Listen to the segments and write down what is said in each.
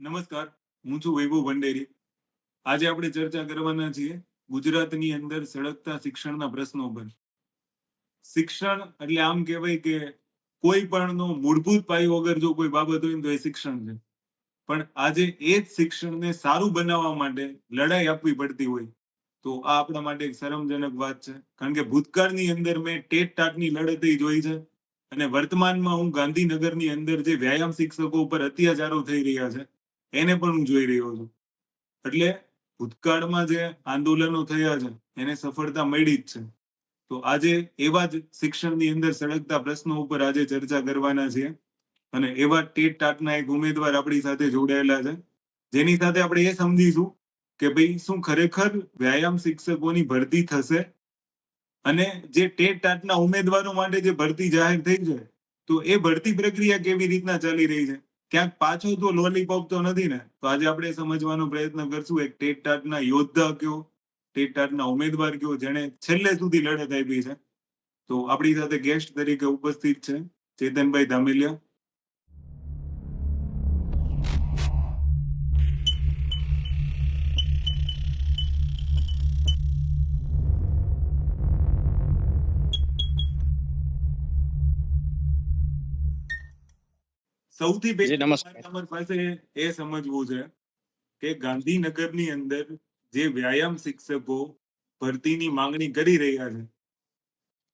નમસ્કાર, હું છું વૈભવ ભંડેરી. આજે આપણે ચર્ચા કરવાના છીએ ગુજરાતની અંદર સળગતા શિક્ષણના પ્રશ્નો પર. શિક્ષણ એટલે આમ કહેવાય કે કોઈ પણનો મૂળભૂત પાયો વગર જો કોઈ બાબત હોય તો એ શિક્ષણ છે. પણ આજે એ જ શિક્ષણને સારું બનાવવા માટે લડાઈ આપવી પડતી હોય, તો આ આપણા માટે એક શરમજનક વાત છે. કારણ કે ભૂતકાળની અંદર મેં ટેટ ટાટની લડત જોઈ છે અને વર્તમાનમાં હું ગાંધીનગરની અંદર જે વ્યાયામ શિક્ષકો ઉપર અત્યાચારો થઈ રહ્યા છે એને પણ હું જોઈ રહ્યો છું. એટલે ભૂતકાળમાં જે આંદોલનો થયા છે, એને સફળતા મળી જ છે. તો આજે એવા જ શિક્ષણની અંદર સળગતા પ્રશ્નો ઉપર આજે ચર્ચા કરવાના છે અને એવા ટેટ ટાટના એક ઉમેદવાર આપણી સાથે જોડાયેલા છે. જેની સાથે આપણે એ સમજીશું કે ભાઈ શું ખરેખર વ્યાયામ શિક્ષકોની ભરતી થશે? અને જે ટેટ ટાટના ઉમેદવારો માટે જે ભરતી જાહેર થઈ છે, તો એ ભરતી પ્રક્રિયા કેવી રીતના ચાલી રહી છે? ક્યાંક પાછો તો લોલીપોપ તો નથી ને. તો આજે આપણે સમજવાનો પ્રયત્ન કરશું, એક ટેટ ટાટના યોદ્ધા કયો, ટેટ ટાટના ઉમેદવાર કયો, જેણે છેલ્લે સુધી લડત આપી છે. તો આપણી સાથે ગેસ્ટ તરીકે ઉપસ્થિત છે ચેતનભાઈ ધામેલિયા. સૌથી નમસ્કાર. તમારી પાસે એ સમજવું છે કે ગાંધીનગરની અંદર જે વ્યાયામ શિક્ષકો ભરતીની માંગણી કરી રહ્યા છે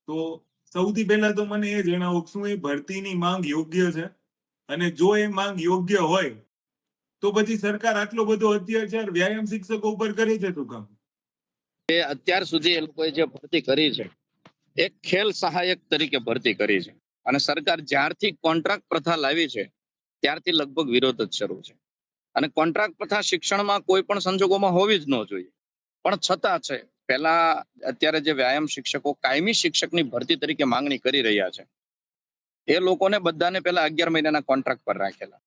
તો સૌથી પહેલા તો મને એ જણાવો શું એ ભરતીની માંગ યોગ્ય છે? અને જો એ માંગ યોગ્ય હોય તો પછી સરકાર આટલો બધો અત્યાચાર વ્યાયામ શિક્ષકો ઉપર કરે છે શું કામ? એ અત્યાર સુધી એ લોકોએ જે ભરતી કરી છે એક ખેલ સહાયક તરીકે ભરતી કરી છે. અને સરકાર જ્યારથી કોન્ટ્રાક્ટ પ્રથા લાવી છે ત્યારથી લગભગ વિરોધ જ શરૂ છે. અને કોન્ટ્રાક્ટ પ્રથા શિક્ષણમાં કોઈ પણ સંજોગોમાં હોવી જ ન જોઈએ. પણ છતાં છે, પહેલા અત્યારે જે વ્યાયામ શિક્ષકો કાયમી શિક્ષકની ભરતી તરીકે માંગણી કરી રહ્યા છે, એ લોકોને બધાને પહેલા અગિયાર મહિનાના કોન્ટ્રાક્ટ પર રાખેલા.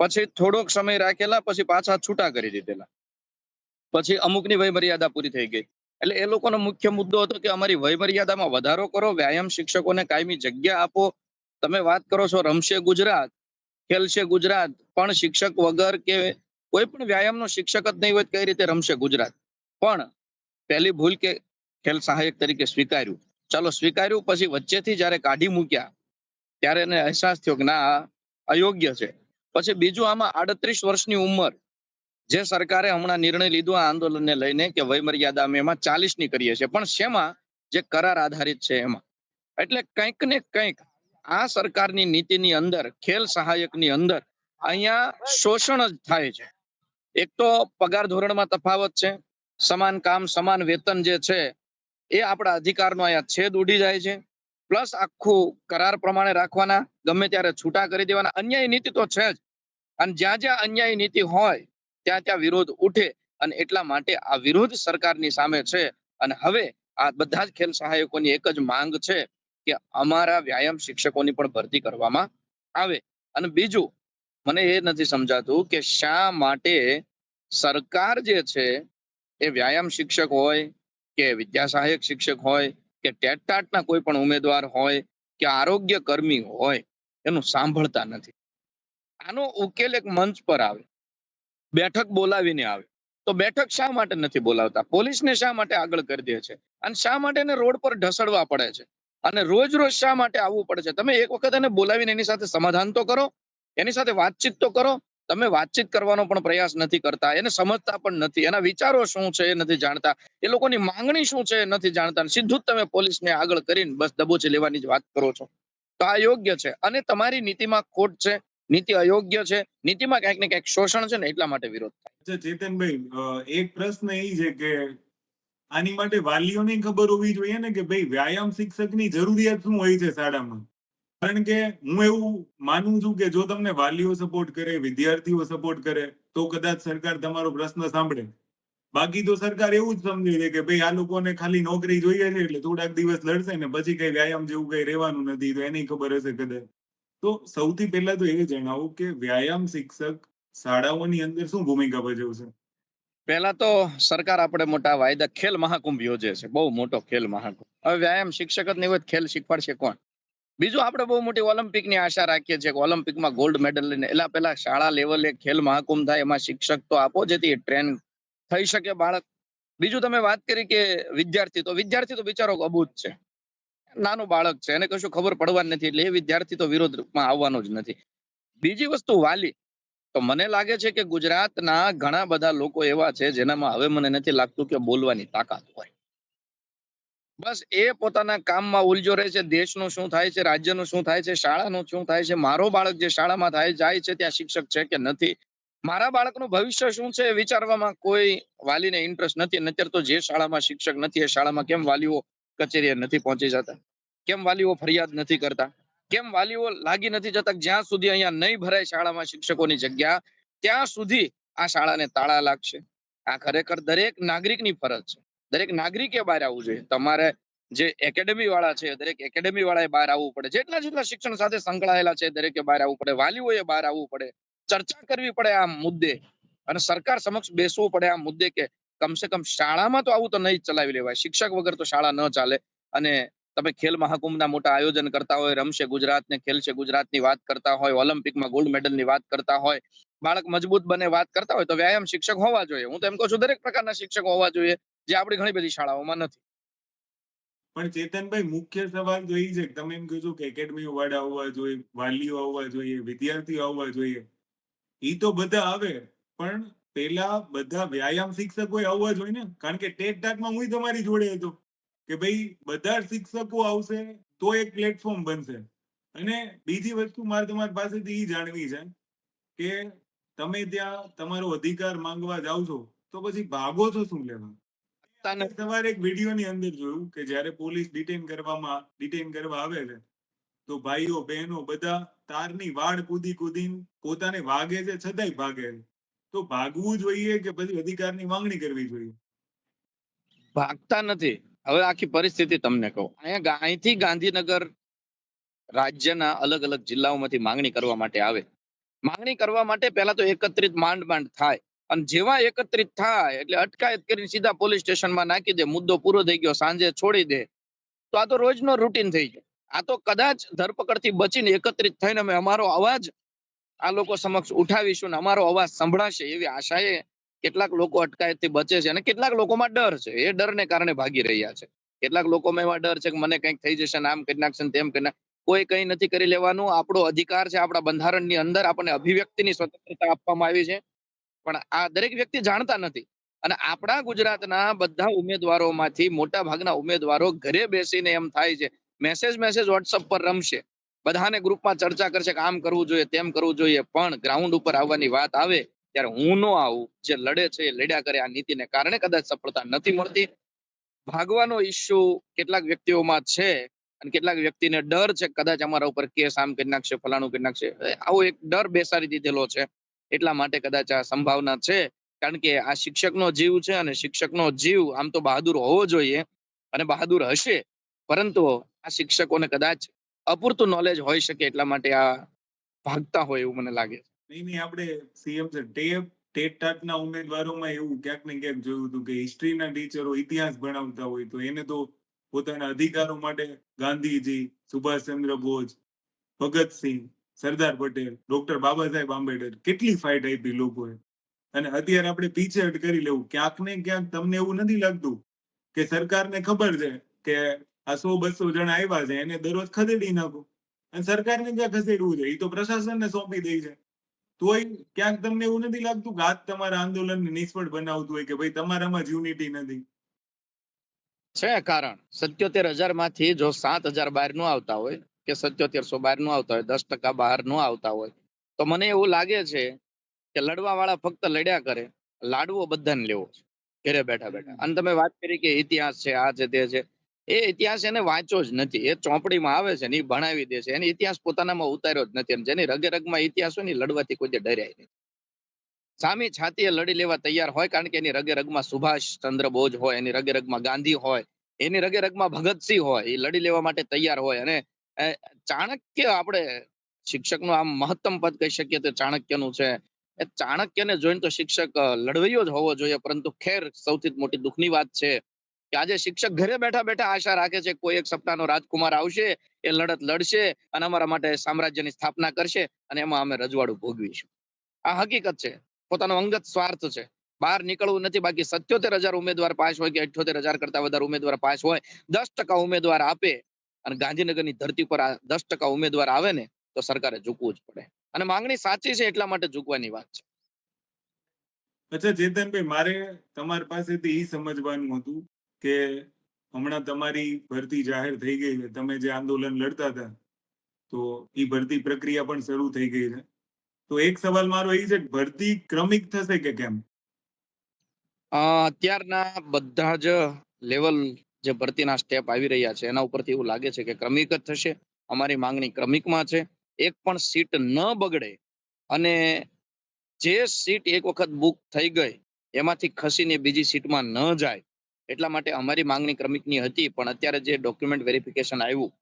પછી થોડોક સમય રાખેલા, પછી પાછા છૂટા કરી દીધેલા. પછી અમુકની વયમર્યાદા પૂરી થઈ ગઈ. એટલે એ લોકોનો મુખ્ય મુદ્દો હતો કે અમારી વયમર્યાદામાં વધારો કરો, વ્યાયામ શિક્ષકોને કાયમી જગ્યા આપો. તમે વાત કરો છો રમશે ગુજરાત ખેલશે ગુજરાત, પણ શિક્ષક વગર કે કોઈ પણ વ્યાયામનો શિક્ષક જ નહીં હોય કઈ રીતે રમશે ગુજરાત? પણ પહેલી ભૂલ કે ખેલ સહાયક તરીકે સ્વીકાર્યું. ચાલો સ્વીકાર્યું, પછી વચ્ચેથી જ્યારે કાઢી મૂક્યા, ત્યારે એને અહેસાસ થયો કે ના અયોગ્ય છે. પછી બીજું આમાં આડત્રીસ વર્ષની ઉંમર, જે સરકારે હમણાં નિર્ણય લીધો આ આંદોલનને લઈને કે વયમર્યાદા અમે એમાં ચાલીસની કરીએ છીએ. પણ શેમાં? જે કરાર આધારિત છે એમાં. એટલે કંઈક ને કંઈક આ સરકારની નીતિની અંદર, ખેલ સહાયકની અંદર અહીંયા શોષણ જ થાય છે. એક તો પગાર ધોરણમાં તફાવત છે, સમાન કામ, સમાન વેતન જે છે, એ આપણા અધિકારનો અહીંયા છેદ ઉડી જાય છે. પ્લસ આખું કરાર પ્રમાણે રાખવાના, ગમે ત્યારે છૂટા કરી દેવાના, અન્યાય નીતિ તો છે જ. અને જ્યાં જ્યાં અન્યાય નીતિ હોય, ત્યાં ત્યાં વિરોધ ઉઠે અને એટલા માટે આ વિરોધ સરકારની સામે છે. અને હવે આ બધા જ ખેલ સહાયકોની એક જ માંગ છે કે અમારા વ્યાયામ શિક્ષકોની પણ ભરતી કરવામાં આવે. અને બીજું, મને એ નથી સમજાતું કે શા માટે સરકાર જે છે એ વ્યાયામ શિક્ષક હોય, કે વિદ્યા સહાયક શિક્ષક હોય, કે ટેટ કોઈ પણ ઉમેદવાર હોય, કે આરોગ્ય કર્મી હોય, એનું સાંભળતા નથી. આનો ઉકેલ એક મંચ પર આવે. બેઠક બોલાવીને આવે. તો બેઠક શા માટે નથી બોલાવતા? પોલીસને શા માટે આગળ કરી દે છે? અને શા માટે એને રોડ પર ઢસડવા પડે છે? અને રોજ રોજ શા માટે આવવું પડે છે? તમે એક વખત એને બોલાવીને એની સાથે સમાધાન તો કરો, એની સાથે વાતચીત તો કરો. તમે વાતચીત કરવાનો પણ પ્રયાસ નથી કરતા, એને સમજતા પણ નથી, એના વિચારો શું છે એ નથી જાણતા, એ લોકોની માંગણી શું છે એ નથી જાણતા સીધું જ તમે પોલીસને આગળ કરીને બસ દબોચી લેવાની જ વાત કરો છો. તો આ યોગ્ય છે અને તમારી નીતિમાં ખોટ છે, નીતિ અયોગ્ય છે, નીતિમાં ક્યાંક ને ક્યાંક શોષણ છે ને એટલા માટે વિરોધ થાય. ચેતનભાઈ એક પ્રશ્ન એ છે કે આની માટે વાલીઓને ખબર હોવી જોઈએ ને કે ભાઈ વ્યાયામ શિક્ષકની જરૂરિયાત શું હોય છે શાળામાં? કારણ કે હું એવું માનું છું કે જો તમને વાલીઓ સપોર્ટ કરે, વિદ્યાર્થીઓ સપોર્ટ કરે, તો કદાચ સરકાર તમારો પ્રશ્ન સાંભળે. બાકી તો સરકાર એવું જ સમજી લે કે ભાઈ આ લોકોને ખાલી નોકરી જોઈએ છે એટલે થોડાક દિવસ લડશે ને પછી કઈ વ્યાયામ જેવું કઈ રહેવાનું નથી, તો એની ખબર હશે કદાચ. તો સૌથી પહેલા તો એ જણાવું કે વ્યાયામ શિક્ષક શાળાઓની અંદર શું ભૂમિકા ભજવશે? પહેલા તો સરકાર આપણે મોટા વાયદા ખેલ મહાકુંભ યોજે છે, બહુ મોટો ખેલ મહાકુંભ. હવે વ્યાયામ શિક્ષક જ નહીં હોય ખેલ શીખવાડશે કોણ? બીજું આપણે બહુ મોટી ઓલિમ્પિકની આશા રાખીએ છીએ કે ઓલિમ્પિકમાં ગોલ્ડ મેડલ લઈને એલા પહેલા શાળા લેવલે ખેલ મહાકુંભ થાય, એમાં શિક્ષક તો આપો જેથી ટ્રેન થઈ શકે બાળક. બીજું તમે વાત કરી કે વિદ્યાર્થી, તો વિદ્યાર્થી તો બિચારો અબૂત છે. નાનું બાળક છે, એને કશું ખબર પડવાની નથી, એટલે એ વિદ્યાર્થી તો વિરોધમાં આવવાનો જ નથી. બીજી વસ્તુ વાલી તો મને લાગે છે કે ગુજરાતના ઘણા બધા લોકો એવા છે જેનામાં હવે મને નથી લાગતું કે બોલવાની તાકાત હોય. બસ એ પોતાના કામમાં ઉલજો રહે છે, દેશનું શું થાય છે, રાજ્યનું શું થાય છે, શાળાનું શું થાય છે, મારો બાળક જે શાળામાં થાય, જાય છે ત્યાં શિક્ષક છે કે નથી? મારા બાળકનું ભવિષ્ય શું છે વિચારવામાં કોઈ વાલીને ઇન્ટરેસ્ટ નથી. અને અત્યારે તો જે શાળામાં શિક્ષક નથી, એ શાળામાં કેમ વાલીઓ કચેરીએ નથી પહોંચી જતા? કેમ વાલીઓ ફરિયાદ નથી કરતા? કેમ વાલીઓ લાગી નથી જતા જ્યાં સુધી અહીંયા નહીં ભરાય શાળામાં શિક્ષકોની જગ્યા, ત્યાં સુધી આ શાળાને તાળા લાગશે. આ ખરેખર દરેક નાગરિકની ફરજ છે. દરેક નાગરિકે બહાર આવવું જોઈએ. તમારે જે એકેડેમી વાળા છે, દરેક એકેડેમી વાળાએ બહાર આવવું પડે. જેટલા જેટલા શિક્ષણ સાથે સંકળાયેલા છે, દરેકે બહાર આવવું પડે. વાલીઓએ બહાર આવવું પડે. ચર્ચા કરવી પડે આ મુદ્દે. અને સરકાર સમક્ષ બેસવું પડે આ મુદ્દે કે કમસે કમ શાળામાં તો આવું તો નહીં ચલાવી લેવાય. શિક્ષક વગર તો શાળા ન ચાલે. અને તમે ખેલ મહાકુંભના મોટા આયોજન કરતા હોય, રમશે ગુજરાત ને ખેલશે ગુજરાતની વાત કરતા હોય, ઓલિમ્પિકમાં ગોલ્ડ મેડલની વાત કરતા હોય, બાળક મજબૂત બને વાત કરતા હોય તો વ્યાયામ શિક્ષક હોવા જોઈએ. હું તો એમ કહું છું દરેક પ્રકારના શિક્ષકો હોવા જોઈએ, જે આપણી ઘણી બધી શાળાઓમાં નથી. પણ ચેતનભાઈ, મુખ્ય સવાલ તો એ છે કે તમે એમ કહો છો કે એકેડમી વાળા આવવા જોઈએ, વાલીઓ આવવા જોઈએ, વિદ્યાર્થીઓ આવવા જોઈએ. ઈ તો બધા આવે, પણ પેલા બધા વ્યાયામ શિક્ષકો આવવા જોઈએ ને. કારણ કે ટેટમાં હું તમારી જોડે હતો. કે ભાઈ બધા શિક્ષકો આવશે તો એક પ્લેટફોર્મ બનશે. અને બીજી વસ્તુ મારે તમારી પાસેથી એ જાણવી છે કે તમે ત્યાં તમારો અધિકાર માંગવા જાઓ છો તો પછી ભાગો છો શું લેવા? તમારે એક વિડીયોની અંદર જોયું કે જ્યારે પોલીસ ડિટેન કરવામાં ડિટેન કરવા આવે છે તો ભાઈઓ બહેનો બધા તારની વાડ કૂદી કૂદીને પોતાને વાગે છે છતાંય ભાગે છે. તો ભાગવું જોઈએ કે પછી અધિકારની માંગણી કરવી જોઈએ? ભાગતા નથી. હવે આખી પરિસ્થિતિ તમને કહું. અહીંયા અહીંથી ગાંધીનગર રાજ્યના અલગ અલગ જિલ્લાઓમાંથી માંગણી કરવા માટે આવે. માંગણી કરવા માટે પહેલા તો એકત્રિત માંડ માંડ થાય. અને જેવા એકત્રિત થાય, એટલે અટકાયત કરીને સીધા પોલીસ સ્ટેશનમાં નાખી દે, મુદ્દો પૂરો થઈ ગયો, સાંજે છોડી દે, તો આ તો રોજનો રૂટીન થઈ ગયો આ તો કદાચ ધરપકડથી બચીને એકત્રિત થઈને અમે અમારો અવાજ આ લોકો સમક્ષ ઉઠાવીશું ને અમારો અવાજ સંભળાશે એવી આશાએ કેટલાક લોકો અટકાયતથી બચે છે અને કેટલાક લોકોમાં ડર છે. એ ડરને કારણે ભાગી રહ્યા છે. કેટલાક લોકોમાં એવા ડર છે કે મને કંઈક થઈ જશે આમ કરી નાખશે તેમ કરી કોઈ કંઈ નથી કરી લેવાનું. આપણો અધિકાર છે, આપણા બંધારણની અંદર આપણને અભિવ્યક્તિની સ્વતંત્રતા આપવામાં આવી છે. પણ આ દરેક વ્યક્તિ જાણતા નથી. અને આપણા ગુજરાતના બધા ઉમેદવારોમાંથી મોટા ભાગના ઉમેદવારો ઘરે બેસીને એમ થાય છે, મેસેજ મેસેજ વોટ્સઅપ પર રમશે. બધાને ગ્રુપમાં ચર્ચા કરશે કે આમ કરવું જોઈએ, તેમ કરવું જોઈએ. પણ ગ્રાઉન્ડ ઉપર આવવાની વાત આવે ત્યારે હું નો આવું. જે લડે છે એ લડ્યા કરે આ નીતિને કારણે કદાચ સફળતા નથી મળતી. ભાગવાનો ઇસ્યુ કેટલાક વ્યક્તિઓમાં છે અને કેટલાક વ્યક્તિને ડર છે કદાચ અમારા ઉપર કેસ આમ કરી નાખશે, ફલાણું કરી નાખશે. આવો એક ડર બેસાડી દીધેલો છે. એટલા માટે કદાચ આ સંભાવના છે. કારણ કે આ શિક્ષકનો જીવ છે અને શિક્ષકનો જીવ આમ તો બહાદુર હોવો જોઈએ અને બહાદુર હશે. પરંતુ આ શિક્ષકોને કદાચ અપૂરતું નોલેજ હોઈ શકે એટલા માટે આ ભાગતા હોય એવું મને લાગે છે. નહીં આપણે સીએમ છે. ટેપ, ટેટ ટાટના ઉમેદવારોમાં એવું ક્યાંક ને ક્યાંક જોયું હતું કે હિસ્ટ્રીના ટીચરો ઇતિહાસ ભણાવતા હોય તો એને તો પોતાના અધિકારો માટે ગાંધીજી, સુભાષચંદ્ર બોઝ ભગતસિંહ સરદાર પટેલ ડોક્ટર બાબા સાહેબ આંબેડકર કેટલી ફાઇટ આપી લોકોએ. અને અત્યારે આપણે પીછેહટ કરી લેવું. ક્યાંક ને ક્યાંક તમને એવું નથી લાગતું કે સરકારને ખબર છે કે આ સો બસો જણા આવ્યા છે, એને દરરોજ ખદેડી નાખો. અને સરકારને ક્યાં ખસેડવું છે? એ તો પ્રશાસનને સોંપી દે છે. તોય ક્યાંક તમને એવું નથી લાગતું કે આજ તમારા આંદોલનને નિષ્ફળ બનાવતું હોય કે ભાઈ તમારામાં જ યુનિટી નથી? છે કારણ. સત્યોતેર હજારમાંથી જો સાત હજાર બહાર નો આવતા હોય, કે સત્યોતેરસો બહાર નો આવતા હોય, દસ ટકા બહાર નો આવતા હોય, તો મને એવું લાગે છે કે લડવા વાળા ફક્ત લડ્યા કરે, લાડવો બધાને લેવો છે. ઘરે બેઠા બેઠા. અને તમે વાત કરી કે ઇતિહાસ છે, આ છે, તે છે. એ ઇતિહાસ એને વાંચ્યો જ નથી. એ ચોપડીમાં આવે છે ને એ ભણાવી દે એને ઇતિહાસ પોતાનામાં ઉતાર્યો જ નથી એમ. જેની રગે રગમાં ઇતિહાસ હોય ને લડવાથી કોઈ ડર્યા નહીં. સામી છાતીએ લડી લેવા તૈયાર હોય કારણ કે એની રગે રગમાં સુભાષ ચંદ્ર બોઝ હોય, એની રગે રગમાં ગાંધી હોય, એની રગે રગમાં ભગતસિંહ હોય એ લડી લેવા માટે તૈયાર હોય અને ચાણક્ય આપણે શિક્ષકનું આમ મહત્તમ પદ કહી શકીએ તો ચાણક્યનું છે. એ ચાણક્યને જોઈને તો શિક્ષક લડવૈયો જ હોવો જોઈએ. પરંતુ ખેર સૌથી મોટી દુઃખની વાત છે. કે આજે શિક્ષક ઘરે બેઠા બેઠા આશા રાખે છે કોઈ એક સપ્તાહનો રાજકુમાર આવશે, એ લડત લડશે અને અમારા માટે સામ્રાજ્યની સ્થાપના કરશે અને એમાં અમે રજવાડું ભોગવીશું. આ હકીકત છે. પોતાનો અંગત સ્વાર્થ છે. બહાર નીકળવું નથી બાકી સત્યોતેર હજાર ઉમેદવાર પાસ હોય કે અઠ્યોતેર હજાર કરતા વધારે ઉમેદવાર પાસ હોય, દસ ટકા ઉમેદવાર આપે અને ગાંધીનગરની ધરતી પર દસ ટકા ઉમેદવાર આવે ને, તો સરકારે ઝૂકવું જ પડે. અને માંગણી સાચી છે એટલા માટે ઝૂકવાની વાત છે. અચ્છા ચેતનભાઈ મારે તમારી પાસેથી એ સમજવાનું હતું કે હમણાં તમારી ભરતી જાહેર થઈ ગઈ છે, તમે જે આંદોલન લડતા હતા, તો એ ભરતી પ્રક્રિયા પણ શરૂ થઈ ગઈ છે. તો એક સવાલ મારો એ છે ભરતી ક્રમિક થશે કે કેમ? અત્યારના બધા જ લેવલ જે ભરતીના સ્ટેપ આવી રહ્યા છે, એના ઉપરથી એવું લાગે છે કે ક્રમિક જ થશે. અમારી માંગણી ક્રમિકમાં છે. એક પણ સીટ ન બગડે અને જે સીટ એક વખત બુક થઈ ગઈ, એમાંથી ખસીને બીજી સીટમાં ન જાય એટલા માટે અમારી માંગણી ક્રમિકની હતી, પણ અત્યારે જે ડોક્યુમેન્ટ વેરિફિકેશન આવ્યું,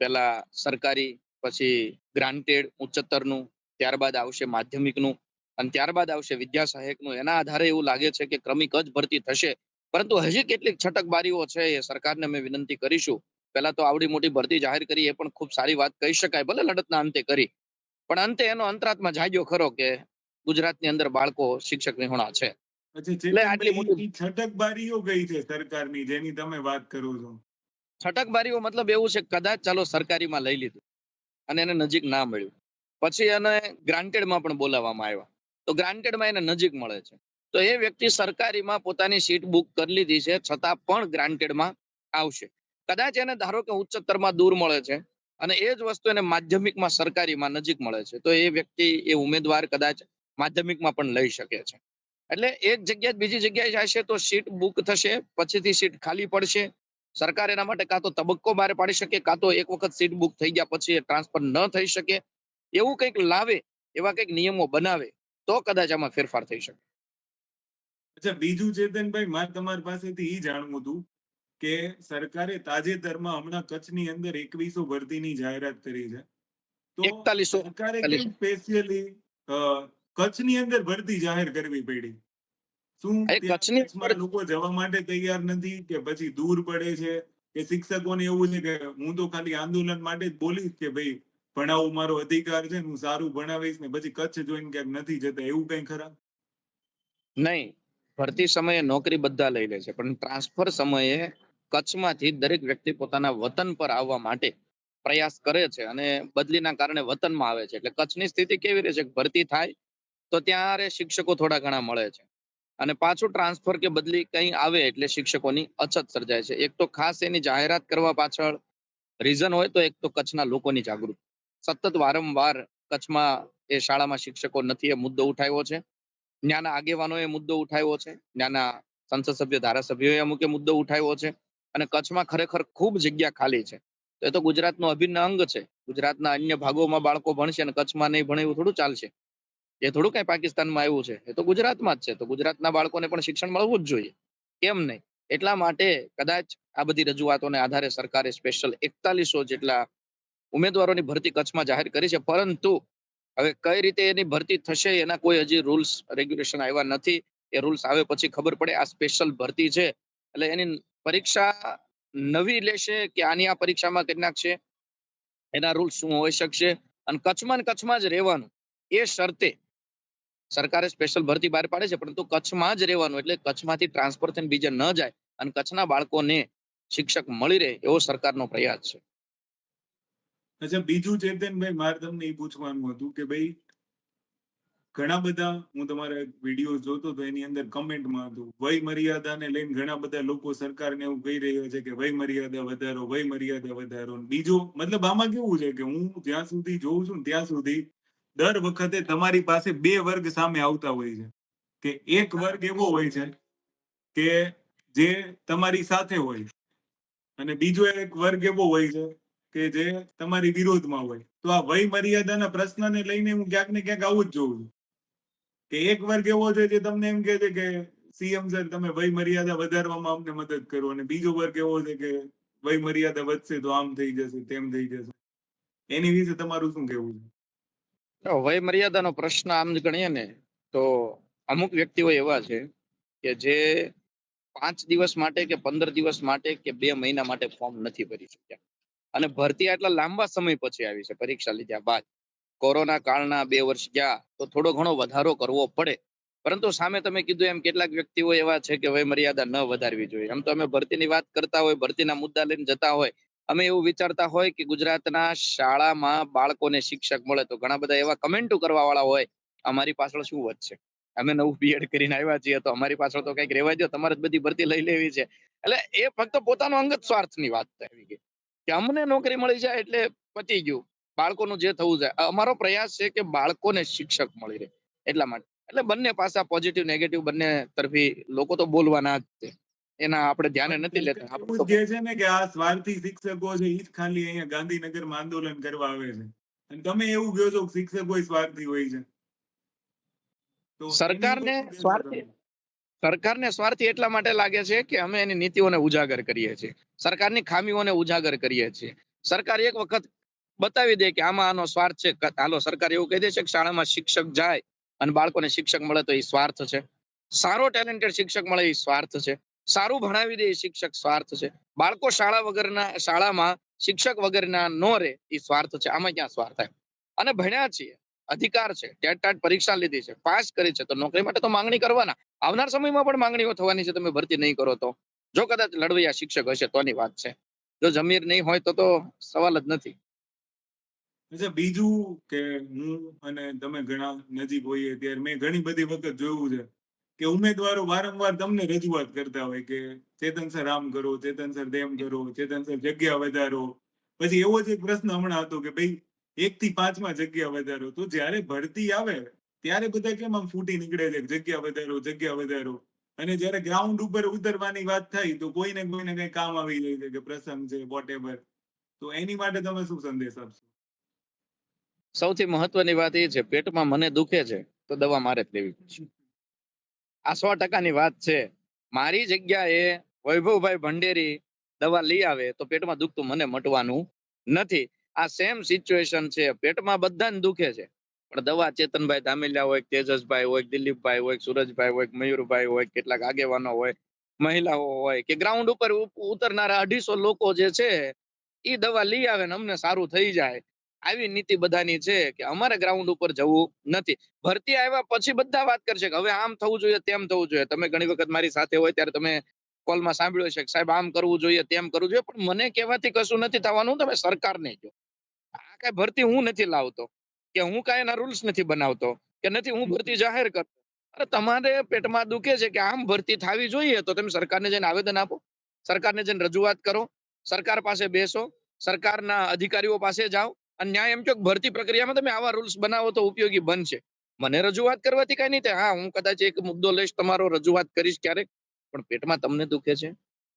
પેલા સરકારી, પછી ગ્રાન્ટેડ ઉચ્ચતરનું, ત્યારબાદ આવશે માધ્યમિકનું, અને ત્યારબાદ આવશે વિદ્યા સહાયકનું, એના આધારે એવું લાગે છે કે ક્રમિક જ ભરતી થશે. પરંતુ હજી કેટલીક છટકબારીઓ છે એ સરકારને અમે વિનંતી કરીશું. પહેલા તો આવડી મોટી ભરતી જાહેર કરી, એ પણ ખૂબ સારી વાત કહી શકાય, ભલે લડતના અંતે કરી. પણ અંતે એનો અંતરાત્મા જાગ્યો ખરો કે ગુજરાતની અંદર બાળકો શિક્ષક નિહોણા છે. છટકબારીઓ ગઈ છે સરકારની જેની તમે વાત કરો છો. છટકબારીઓ મતલબ એવું છે કદાચ ચાલો સરકારીમાં લઈ લીધું અને એને નજીક ના મળ્યું. પછી એને ગ્રાન્ટેડમાં પણ બોલાવવામાં આવ્યા. તો ગ્રાન્ટેડમાં એને નજીક મળે છે. તો એ વ્યક્તિ સરકારીમાં પોતાની સીટ બુક કરી લીધી છે છતાં પણ ગ્રાન્ટેડમાં આવશે. કદાચ એને ધારો કે ઉચ્ચતરમાં દૂર મળે છે અને એ જ વસ્તુ એને માધ્યમિકમાં સરકારીમાં નજીક મળે છે તો એ વ્યક્તિ એ ઉમેદવાર કદાચ માધ્યમિકમાં પણ લઈ શકે છે. એટલે એક જગ્યાએ બીજી જગ્યાએ જશે તો સીટ બુક થશે પછીથી સીટ ખાલી પડશે. સરકાર એના માટે કાં તો તબક્કો બહાર પાડી શકે કાં તો એક વખત સીટ બુક થઈ ગયા પછી ટ્રાન્સફર ન થઈ શકે. એવું કંઈક લાવે એવા કંઈક નિયમો બનાવે તો કદાચ આમાં ફેરફાર થઈ શકે. અચ્છા બીજું ચેતનભાઈ મારે તમારી પાસેથી એ જાણવું હતું કે સરકારે તાજેતરમાં હમણાં કચ્છની અંદર એકવીસો ભરતીની જાહેરાત કરી છે. તો 4100 સરકારે સ્પેશિયલી કચ્છની અંદર ભરતી જાહેર કરવી પડી. શું કચ્છમાં લોકો જવા માટે તૈયાર નથી કે પછી દૂર પડે છે? કે શિક્ષકોને એવું છે કે હું તો ખાલી આંદોલન માટે જ બોલીશ કે ભાઈ ભણાવવું મારો અધિકાર છે હું સારું ભણાવીશ ને પછી કચ્છ જોઈને ક્યાંક નથી જતા એવું કઈ ખરા? નહીં. ભરતી સમયે નોકરી બધા લઈ લે છે પણ ટ્રાન્સફર સમયે કચ્છમાંથી દરેક વ્યક્તિ પોતાના વતન પર આવવા માટે પ્રયાસ કરે છે અને બદલીના કારણે વતનમાં આવે છે. એટલે કચ્છની સ્થિતિ કેવી રહે છે? ભરતી થાય તો ત્યારે શિક્ષકો થોડા ઘણા મળે છે. અને પાછું ટ્રાન્સફર કે બદલી કંઈ આવે એટલે શિક્ષકોની અછત સર્જાય છે. એક તો ખાસ એની જાહેરાત કરવા પાછળ રીઝન હોય તો એક તો કચ્છના લોકોની જાગૃતિ. સતત વારંવાર કચ્છમાં એ શાળામાં શિક્ષકો નથી, એ મુદ્દો ઉઠાવ્યો છે. ત્યાંના આગેવાનોએ મુદ્દો ઉઠાવ્યો છે. ત્યાંના સંસદ સભ્ય, ધારાસભ્યોએ અમુકે મુદ્દો ઉઠાવ્યો છે. અને કચ્છમાં ખરેખર ખૂબ જગ્યા ખાલી છે. તો એ તો ગુજરાતનું અભિન્ન અંગ છે. ગુજરાતના અન્ય ભાગોમાં બાળકો ભણશે અને કચ્છમાં નહીં ભણે એવું થોડું ચાલશે. એ થોડું કઈ પાકિસ્તાનમાં આવ્યું છે. એ તો ગુજરાતમાં જ છે. તો ગુજરાતના બાળકોને પણ શિક્ષણ મળવું જ જોઈએ. કેમ નહીં? એટલા માટે કદાચ આ બધી રજૂઆતોને આધારે સરકારે સ્પેશિયલ એકતાલીસો જેટલા ઉમેદવારોની ભરતી કચ્છમાં જાહેર કરી છે. પરંતુ હવે કઈ રીતે એની ભરતી થશે એના કોઈ હજી રૂલ્સ, રેગ્યુલેશન આવ્યા નથી. એ રૂલ્સ આવે પછી ખબર પડે આ સ્પેશિયલ ભરતી છે. એટલે એની પરીક્ષા નવી લેશે કે આની આ પરીક્ષામાં કેટલાક છે? એના રૂલ્સ શું હોઈ શકશે? અને કચ્છમાં ને કચ્છમાં જ રહેવાનું. એ શરતે સરકારે સ્પેશિયલ ભરતી બહાર પાડે છે, પરંતુ કચ્છમાં જ રહેવાનું એટલે કચ્છમાંથી ટ્રાન્સફર થઈને બીજે ન જાય અને કચ્છના બાળકોને શિક્ષક મળી રહે એવો સરકારનો પ્રયાસ છે. અચ્છા, બીજું ચેતનભાઈ મારે તમને એ પૂછવાનું હતું કે ભાઈ, ઘણા બધા, હું તમારા વીડિયો જોતો તો એની અંદર કમેન્ટમાં હતું, વય મર્યાદાને લઈને ઘણા બધા લોકો સરકારને એવું કહી રહ્યા છે કે વય મર્યાદા વધારો, વય મર્યાદા વધારો બીજો, મતલબ આમાં કેવું છે કે હું જ્યાં સુધી જોઉં છું ત્યાં સુધી દર વખતે તમારી પાસે બે વર્ગ સામે આવતા હોય છે. કે એક વર્ગ એવો હોય છે કે જે તમારી સાથે હોય અને બીજો એક વર્ગ એવો હોય છે કે જે તમારી વિરોધમાં હોય. તો આ વય મર્યાદાના પ્રશ્નને લઈને હું ક્યાંક ને ક્યાંક આવું જ જોઉં છું. કે એક વર્ગ એવો છે જે તમને એમ કહે છે કે, સીએમ સર, તમે વય મર્યાદા વધારવામાં અમને મદદ કરો. અને બીજો વર્ગ એવો છે કે વય મર્યાદા વધશે તો આમ થઈ જશે, તેમ થઈ જશે. એની વિશે તમારું શું કહેવું છે? વય મર્યાદાનો પ્રશ્ન આમ જ ગણીએ ને, તો અમુક વ્યક્તિઓ એવા છે કે જે પાંચ દિવસ માટે કે પંદર દિવસ માટે કે બે મહિના માટે ફોર્મ નથી ભરી શક્યા. અને ભરતી આટલા લાંબા સમય પછી આવી છે, પરીક્ષા લીધા બાદ. કોરોના કાળના બે વર્ષ ગયા, તો થોડો ઘણો વધારો કરવો પડે. પરંતુ સામે તમે કીધું એમ કેટલાક વ્યક્તિઓ એવા છે કે વય મર્યાદા ન વધારવી જોઈએ. આમ તો અમે ભરતીની વાત કરતા હોય, ભરતીના મુદ્દા લઈને જતા હોય અમે એવું વિચારતા હોય કે ગુજરાતના શાળામાં બાળકોને શિક્ષક મળે તો ઘણા બધા એવા કમેન્ટો કરવા વાળા હોય, અમારી પાછળ શું વધશે? અમે નવું બીએડ કરીને આવ્યા છીએ તો અમારી પાછળ તો કંઈક રેવા દો, તમારે જ બધી ભરતી લઈ લેવી છે. એટલે એ ફક્ત પોતાનો અંગત સ્વાર્થની વાત આવી ગઈ. કે અમને નોકરી મળી જાય એટલે પતી ગયું. બાળકોનું જે થવું જાય અમારો પ્રયાસ છે કે બાળકોને શિક્ષક મળી રહે એટલા માટે. એટલે બંને પાસા પોઝિટિવ નેગેટિવ બંને તરફી લોકો તો બોલવાના જ છે. એના આપણે ધ્યાને નથી લેતા. તો છે ને કે આ સ્વાર્થી શિક્ષકો છે ઈ જ ખાલી અહીંયા ગાંધીનગરમાં આંદોલન કરવા આવે છે. અને તમે એવું કહો છો કે શિક્ષકો સ્વાર્થી હોય છે. સરકારને સ્વાર્થી- સરકારને સ્વાર્થી એટલા માટે લાગે છે કે અમે એની નીતિઓને ઉજાગર કરીએ છીએ. સરકારની ખામીઓને ઉજાગર કરીએ છીએ. સરકાર એક વખત બતાવી દે કે આમાં આનો સ્વાર્થ છે. હાલો સરકાર એવું કહી દે છે કે શાળામાં શિક્ષક જાય અને બાળકોને શિક્ષક મળે તો એ સ્વાર્થ છે. સારો ટેલેન્ટેડ શિક્ષક મળે એ સ્વાર્થ છે. સારું ભણાવી દે શિક્ષક સ્વાર્થ છે. બાળકો શાળા વગરના, શાળામાં શિક્ષક વગરના નો રહે એ સ્વાર્થ છે. આમાં ક્યાં સ્વાર્થ થાય? અને ભણ્યા છીએ, અધિકાર છે ટેટ ટાટ પરીક્ષા લીધી છે, પાસ કરી છે, તો નોકરી માટે તો માંગણી કરવાના. આવનાર સમયમાં પણ માંગણીઓ થવાની છે, તમે ભરતી નહીં કરો તો. જો કદાચ લડવૈયા શિક્ષક હશે, તોની વાત છે. જો જમીર નહીં હોય, તો તો સવાલ જ નથી. બીજું કે હું અને તમે ઘણા નજીક હોઈએ, ત્યારે મેં ઘણી બધી વખત જોયું છે. કે ઉમેદવારો વારંવાર તમને રજૂઆત કરતા હોય કે ચેતન સર આમ કરો, ચેતન સર તેમ કરો, ચેતન સર જગ્યા વધારો. પછી એવો જ એક પ્રશ્ન હમણાં હતો કે ભાઈ એક થી પાંચમાં જગ્યા વધારો. તો જ્યારે ભરતી આવે, ત્યારે બધા કેમ આમ ફૂટી નીકળે છે જગ્યા વધારો જગ્યા વધારો? અને જ્યારે ગ્રાઉન્ડ ઉપર ઉતરવાની વાત થાય, તો કોઈને કોઈને કઈ કામ આવી જાય છે કે પ્રસંગ છે વોટ તો એની માટે તમે શું સંદેશ આપશો? સૌથી મહત્વની વાત એ છે, પેટમાં મને દુખે છે, તો દવા મારે જ લેવી પડશે. આ સો ટકાની વાત છે. મારી જગ્યાએ વૈભવભાઈ ભંડેરી દવા લઈ આવે તો પેટમાં દુખતું મને મટવાનું નથી. આ સેમ સિચ્યુએશન છે. પેટમાં બધાને દુખે છે. પણ દવા ચેતનભાઈ ધામેલિયા હોય, તેજસભાઈ હોય, દિલીપભાઈ હોય, સુરજભાઈ હોય, મયુરભાઈ હોય, કેટલાક આગેવાનો હોય, મહિલાઓ હોય કે ગ્રાઉન્ડ ઉપર ઉતરનારા અઢીસો લોકો જે છે એ દવા લઈ આવે ને અમને સારું થઈ જાય. આવી નીતિ બધાની છે કે અમારે ગ્રાઉન્ડ ઉપર જવું નથી. ભરતી આવ્યા પછી બધા વાત કરશે કે હવે આમ થવું જોઈએ તેમ થવું જોઈએ. તમે ઘણી વખત મારી સાથે હોય ત્યારે તમે કોલમાં સાંભળ્યું છે કે સાહેબ, આમ કરવું જોઈએ, તેમ કરવું જોઈએ, પણ મને કહેવાથી કશું નથી થવાનું, તમે સરકારને કહો. આ કઈ ભરતી હું નથી લાવતો કે હું કાંઈ એના રૂલ્સ નથી બનાવતો, કે નથી હું ભરતી જાહેર કરતો. અરે તમારે પેટમાં દુખે છે કે આમ ભરતી થવી જોઈએ, તો તમે સરકારને જઈને આવેદન આપો. સરકારને જઈને રજૂઆત કરો. સરકાર પાસે બેસો. સરકારના અધિકારીઓ પાસે જાઓ. અને ન્યાય એમ કહો ભરતી પ્રક્રિયામાં તમે આવા રૂલ્સ બનાવો તો ઉપયોગી બનશે. મને રજૂઆત કરવાથી કઈ નહીં હા, હું કદાચ એક મુદ્દો લઈશ, તમારો રજૂઆત કરીશ ક્યારેક, પણ પેટમાં તમને દુખે છે.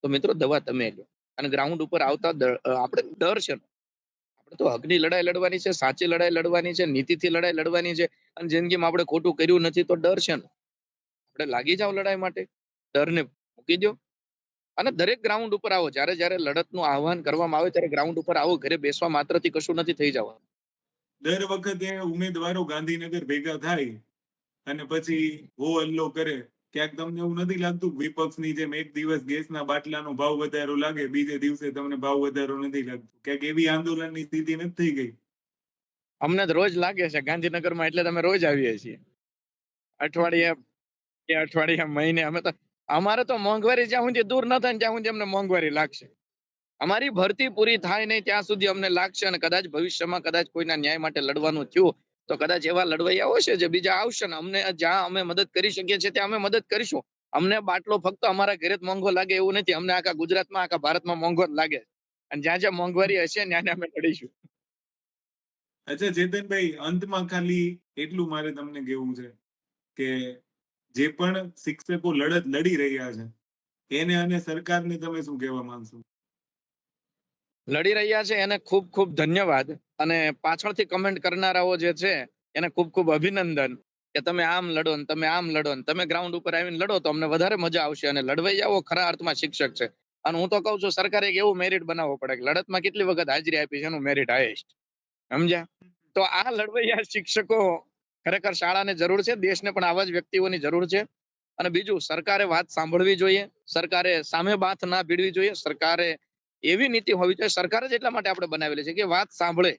તો મિત્રો, દવા તમે લો. અને ગ્રાઉન્ડ ઉપર આવતા આપણે ડર છે. આપણે તો હકની લડાઈ લડવાની છે, સાચી લડાઈ લડવાની છે, નીતિથી લડાઈ લડવાની છે. અને જિંદગીમાં આપણે ખોટું કર્યું નથી તો ડર છે. આપણે લાગી જાવ લડાઈ માટે. ડરને મૂકી દો. અને દરેક ગ્રાઉન્ડ ઉપર આવો. જ્યારે જ્યારે લડતનું આહવાન કરવામાં આવે ત્યારે ગ્રાઉન્ડ ઉપર આવો. ઘરે બેસવા માત્રથી કશું નથી થઈ જવાનું. દર વખતે ઉમેદવારો ગાંધીનગર ભેગા થાય અને પછી હો હલ્લો કરે. ક્યાંક તમને એવું નથી લાગતું વિપક્ષની જેમ એક દિવસ ગેસના બાટલાનો ભાવ વધારો લાગે બીજે દિવસે તમને ભાવ વધારો નથી લાગતો? ક્યાંક એવી આંદોલનની સ્થિતિ નથી થઈ ગઈ? અમને તો રોજ લાગે છે ગાંધીનગરમાં એટલે તમે રોજ આવીએ છીએ. અઠવાડિયે કે અઠવાડિયા મહિને અમે તો અમારે તો મોંઘવારી જ્યાં સુધી દૂર ન થાય ત્યાં સુધી અમને મોંઘવારી લાગશે. અમારી ભરતી પૂરી થાય નહીં ત્યાં સુધી અમને લાગશે અને કદાચ ભવિષ્યમાં કદાચ કોઈના ન્યાય માટે લડવાનું થયું, તો કદાચ એવા લડવૈયા હશે જે બીજા આવશે ને અમને જ્યાં અમે મદદ કરી શકીએ છીએ ત્યાં અમે મદદ કરીશું. અમને બાટલો ફક્ત અમારા ઘરે જ મોંઘો લાગે એવું નથી. અમને આખા ગુજરાતમાં, આખા ભારતમાં મોંઘો જ લાગે. અને જ્યાં જ્યાં મોંઘવારી હશે, ત્યાં અમે લડીશું. અચ્છા ચેતનભાઈ અંતમાં ખાલી એટલું મારે તમને કહેવું છે કે જે પણ શિક્ષકો લડત લડી રહ્યા છે, એને અને સરકારને તમે શું કહેવા માંગશો? લડી રહ્યા છે, એને ખૂબ ખૂબ ધન્યવાદ અને પાછળથી કમેન્ટ કરનારાઓ જે છે, એને ખૂબ ખૂબ અભિનંદન કે તમે આમ લડો ને તમે આમ લડો ને તમે ગ્રાઉન્ડ ઉપર આવીને લડો તો અમને વધારે મજા આવશે અને લડવૈયાઓ ખરા અર્થમાં શિક્ષક છે. અને હું તો કહું છું, સરકારે એક એવું મેરિટ બનાવવો પડે કે લડતમાં કેટલી વખત હાજરી આપી છે એનું મેરિટ હાઈએસ્ટ સમજ્યા? તો આ લડવૈયા શિક્ષકો ખરેખર શાળાને જરૂર છે, દેશને પણ આવા જ વ્યક્તિઓની જરૂર છે. અને બીજું, સરકારે વાત સાંભળવી જોઈએ, સરકારે સામે વાત ના ભીડવી જોઈએ, સરકારે એવી નીતિ હોવી જોઈએ, સરકારે જ એટલા માટે આપણે બનાવેલી છે કે વાત સાંભળે.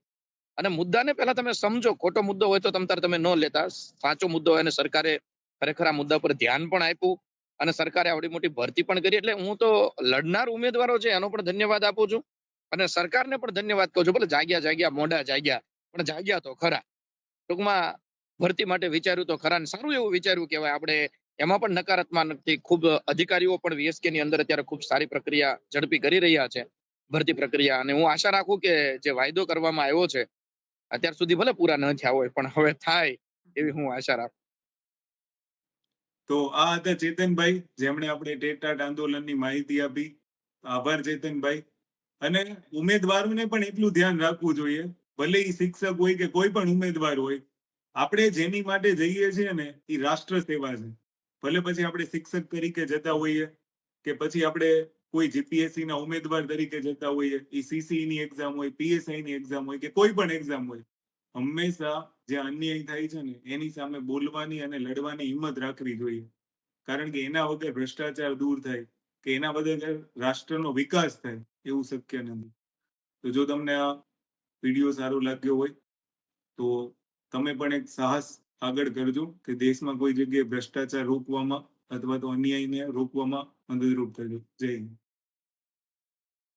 અને મુદ્દાને પહેલા તમે સમજો, ખોટો મુદ્દો હોય તો તમ તમે ન લેતા, સાચો મુદ્દો હોય અને સરકારે ખરેખર આ મુદ્દા પર ધ્યાન પણ આપ્યું અને સરકારે આવડી મોટી ભરતી પણ કરી, એટલે હું તો લડનાર ઉમેદવારો છે, એનો પણ ધન્યવાદ આપું છું. અને સરકારને પણ ધન્યવાદ કહું છું, ભલે જાગ્યા જાગ્યા મોઢા જાગ્યા, પણ જાગ્યા તો ખરા. ટૂંકમાં ભરતી માટે વિચાર્યું તો ખરા સારું એવું વિચાર્યું કહેવાય. આપણે એમાં પણ નકારાત્મક નથી ખૂબ અધિકારીઓ પણ વીએસકે ની અંદર અત્યારે ખૂબ સારી પ્રક્રિયા ઝડપી કરી રહ્યા છે, ભરતી પ્રક્રિયા. અને હું આશા રાખું કે જે વાયદો કરવામાં આવ્યો છે, અત્યાર સુધી ભલે પૂરા ન થયા હોય, પણ હવે થાય એવી હું આશા રાખું. તો આ હતા ચેતનભાઈ, જેમણે આપણે ટેટાટ આંદોલનની માહિતી આપી. આભાર ચેતનભાઈ. અને ઉમેદવારોને પણ એટલું ધ્યાન રાખવું જોઈએ. ભલે એ શિક્ષક હોય કે કોઈ પણ ઉમેદવાર હોય આપણે જેની માટે જઈએ છીએ ને, એ રાષ્ટ્ર સેવા છે. ભલે પછી આપણે શિક્ષક તરીકે જતા હોઈએ, કે પછી આપણે કોઈ જીપીએસસી ના ઉમેદવાર તરીકે જતા હોઈએ, એ સીસીઈ ની એક્ઝામ હોય પીએસઆઈ ની એક્ઝામ હોય, કે કોઈ પણ એક્ઝામ હોય, હંમેશા જે અન્યાય થાય છે ને, એની સામે બોલવાની અને લડવાની હિંમત રાખવી જોઈએ. કારણ કે એના વગર ભ્રષ્ટાચાર દૂર થાય, કે એના વગર રાષ્ટ્રનો વિકાસ થાય, એવું શક્ય નથી. તો જો તમને આ વીડિયો સારો લાગ્યો હોય, તો તમે પણ એક સાહસ આગળ કરજો કે દેશમાં કોઈ જગ્યાએ ભ્રષ્ટાચાર રોકવામાં અથવા તો અન્યાયને રોકવામાં મદદરૂપ કરજો જય હિન્દ.